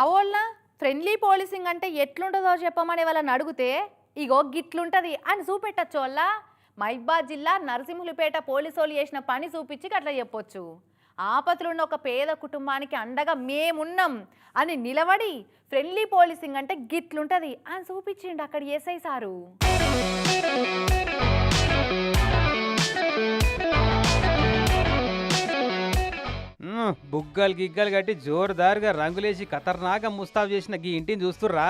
అవోళ్ళ friendly policing అంటే ఎట్లుంటుందో చెప్పమని వాళ్ళని అడిగితే ఇగో గిట్లుంటది అని చూపెట్టచ్చు వల్ల మహిబాద్ జిల్లా నరసింహులపేట పోలీసోళ్ళు చేసిన పని చూపించి అట్లా చెప్పొచ్చు. ఆపతులున్న ఒక పేద కుటుంబానికి అండగా మేమున్నాం అని నిలబడి ఫ్రెండ్లీ పోలీసింగ్ అంటే గిట్లుంటుంది అని చూపించిండు అక్కడ ఎస్ఐ సారు. బుగ్గలు గిగ్గలు కట్టి జోరుదారుగా రంగులేసి ఖతర్నాక ముస్తాబు చేసిన గీ ఇంటిని చూస్తుర్రా?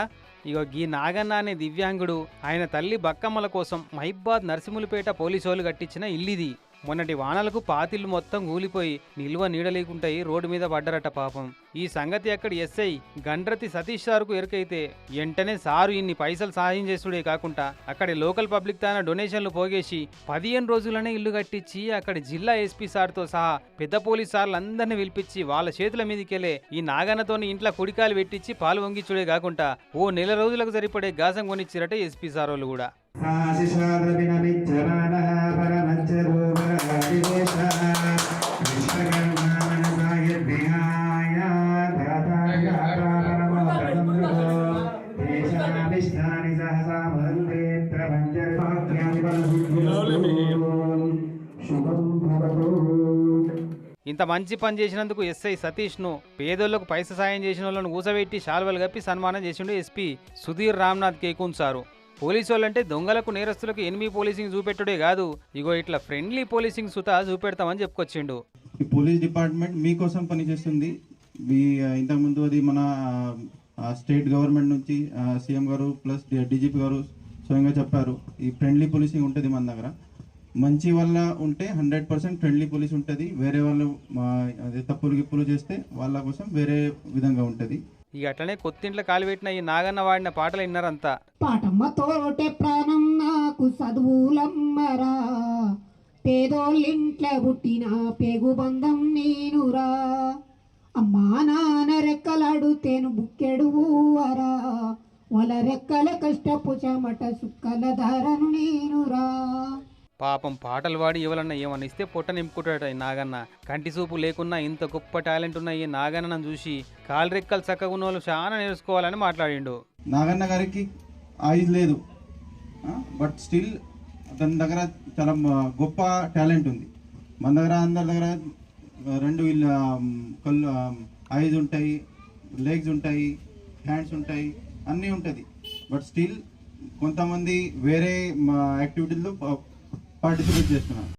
ఇగో గీ నాగన్న అనే దివ్యాంగుడు ఆయన తల్లి బక్కమ్మల కోసం మహిబాద్ నరసింహులపేట పోలీసోలు కట్టించిన ఇల్లిది. మొన్నటి వానలకు పాతిళ్ళు మొత్తం కూలిపోయి నిల్వ నీడలేకుంటాయి రోడ్డు మీద పడ్డరట పాపం. ఈ సంగతి అక్కడ ఎస్ఐ గండ్రతి సతీష్ సార్కు ఎరుకైతే వెంటనే సారు ఇన్ని పైసలు సహాయం చేసుడే కాకుండా అక్కడి లోకల్ పబ్లిక్ తాన డొనేషన్లు పోగేసి పదిహేను రోజులనే ఇల్లు కట్టించి అక్కడి జిల్లా ఎస్పీ సార్తో సహా పెద్ద పోలీస్ సార్లందరినీ పిలిపించి వాళ్ళ చేతుల మీదకెళ్ళే ఈ నాగన్నతోని ఇంట్లో కుడికాలు పెట్టించి పాలు వంగిచ్చుడే కాకుండా ఓ నెల రోజులకు సరిపడే గాసం కొనిచ్చిరట ఎస్పీ సార్ వాళ్ళు కూడా ఇంత మంచి పని చేసినందుకు ఎస్ఐ సతీష్ను పేదోళ్ళకు పైస సాయం చేసిన వాళ్ళను ఊసబెట్టి శాల్వలు కప్పి సన్మానం చేసిండు ఎస్పీ సుధీర్ రామ్నాథ్ కేకున్ సారు. పోలీసు వాళ్ళంటే దొంగలకు నేరస్తులకు ఎనిమి పోలీసింగ్ చూపెట్టుడే కాదు. ఇగో ఇట్లా ఫ్రెండ్లీ పోలీసింగ్ సుతా చూపెడతామని చెప్పుకొచ్చిండు. ఈ పోలీస్ డిపార్ట్మెంట్ మీకోసం పనిచేస్తుంది. మీ ఇంతకుముందు అది మన స్టేట్ గవర్నమెంట్ నుంచి సీఎం గారు ప్లస్ డీజీపీ గారు స్వయంగా చెప్పారు. ఈ ఫ్రెండ్లీ పోలీసింగ్ ఉంటుంది మన దగ్గర. మంచి వల్ల ఉంటే హండ్రెడ్ పర్సెంట్ ఫ్రెండ్లీ పోలీస్ ఉంటుంది. వేరే వాళ్ళు అదే తప్పులు గిప్పులు చేస్తే వాళ్ళ కోసం వేరే విధంగా ఉంటుంది. ఇక అట్లనే కొత్తింట్లో కాలుపెట్టిన ఈ నాగన్న వాడిన పాటలు విన్నారంతా. పాటమ్మ తోటే ప్రాణం నాకు చదువులమ్మరా పేదోళ్ళింట్ల పుట్టిన పేగు బంధం నేనురా. అమ్మా నాన్న రెక్కలాడుతేను బుక్కెడు ఊవరా. వాళ్ళ రెక్కల కష్టపు చెమట సుక్కల ధరను నేనురా. పాపం పాటలు పాడి ఎవరన్నా ఏమన్నా ఇస్తే పొట్ట నింపుకుంటాడట ఈ నాగన్న. కంటి చూపు లేకున్నా ఇంత గొప్ప టాలెంట్ ఉన్న ఈ నాగన్నను చూసి కాలరెక్కలు చక్కగా ఉన్న వాళ్ళు చాలా నేర్చుకోవాలని మాట్లాడిండు. నాగన్న గారికి ఆయుజ్ లేదు. బట్ స్టిల్ అతని దగ్గర చాలా గొప్ప టాలెంట్ ఉంది. మన దగ్గర అందరి దగ్గర రెండు ఇల్- కళ్ళు ఐజ్ ఉంటాయి లెగ్స్ ఉంటాయి హ్యాండ్స్ ఉంటాయి అన్నీ ఉంటుంది. బట్ స్టిల్ కొంతమంది వేరే యాక్టివిటీల్లో పార్టిసిపేట్ చేస్తున్నాను